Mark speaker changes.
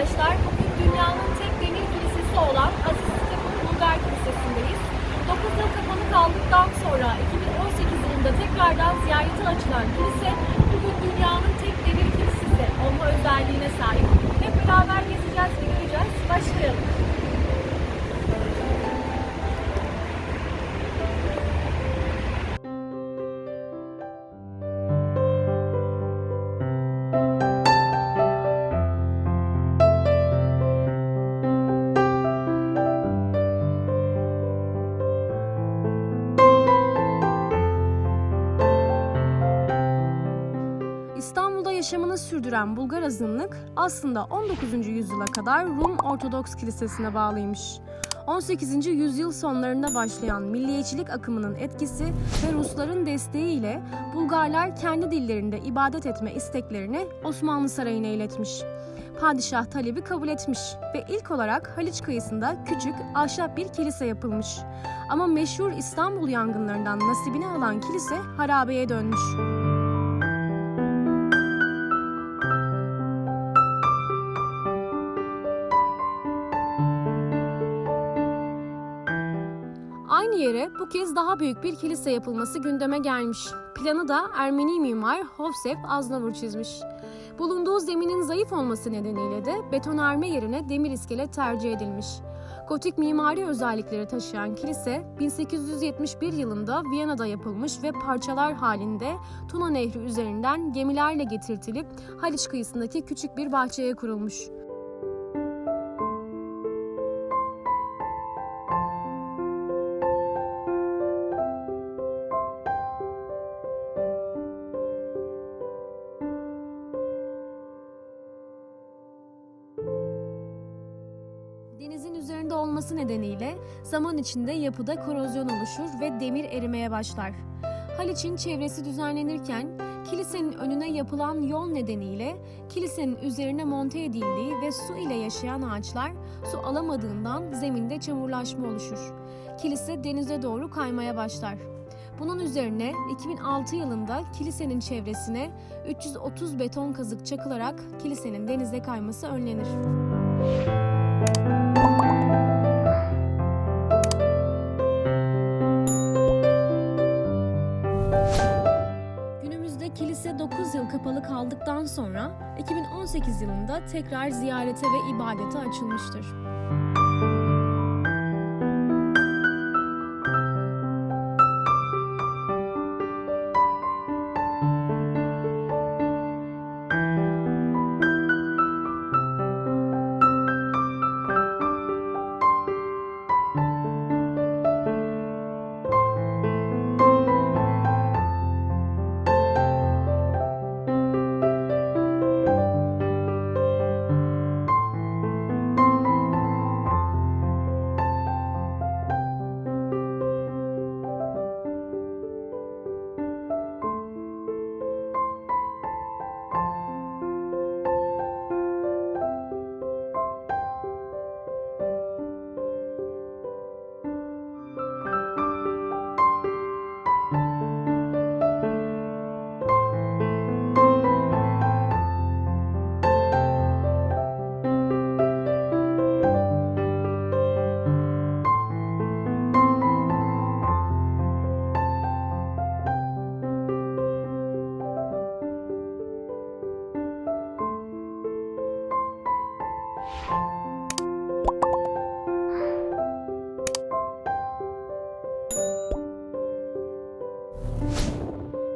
Speaker 1: arkadaşlar. Bugün dünyanın tek demir kilisesi olan Aziz Stefan Bulgar Kilisesi'ndeyiz. 9 yıl kapalı kaldıktan sonra 2018 yılında tekrardan ziyarete açılan kilise bugün dünyanın tek demir kilisesi olma özelliğine sahip. Hep beraber
Speaker 2: yaşamını sürdüren Bulgar azınlık aslında 19. yüzyıla kadar Rum Ortodoks Kilisesi'ne bağlıymış. 18. yüzyıl sonlarında başlayan milliyetçilik akımının etkisi ve Rusların desteğiyle Bulgarlar kendi dillerinde ibadet etme isteklerini Osmanlı Sarayı'na iletmiş. Padişah talebi kabul etmiş ve ilk olarak Haliç kıyısında küçük ahşap bir kilise yapılmış. Ama meşhur İstanbul yangınlarından nasibini alan kilise harabeye dönmüş. Aynı yere bu kez daha büyük bir kilise yapılması gündeme gelmiş. Planı da Ermeni mimar Hovsep Aznavur çizmiş. Bulunduğu zeminin zayıf olması nedeniyle de betonarme yerine demir iskelet tercih edilmiş. Gotik mimari özellikleri taşıyan kilise 1871 yılında Viyana'da yapılmış ve parçalar halinde Tuna Nehri üzerinden gemilerle getirtilip Haliç kıyısındaki küçük bir bahçeye kurulmuş. Olması nedeniyle zaman içinde yapıda korozyon oluşur ve demir erimeye başlar. Haliç'in çevresi düzenlenirken kilisenin önüne yapılan yol nedeniyle kilisenin üzerine monte edildiği ve su ile yaşayan ağaçlar su alamadığından zeminde çamurlaşma oluşur. Kilise denize doğru kaymaya başlar. Bunun üzerine 2006 yılında kilisenin çevresine 330 beton kazık çakılarak kilisenin denize kayması önlenir. Günümüzde 9 yıl kapalı kaldıktan sonra 2018 yılında tekrar ziyarete ve ibadete açılmıştır. Thank you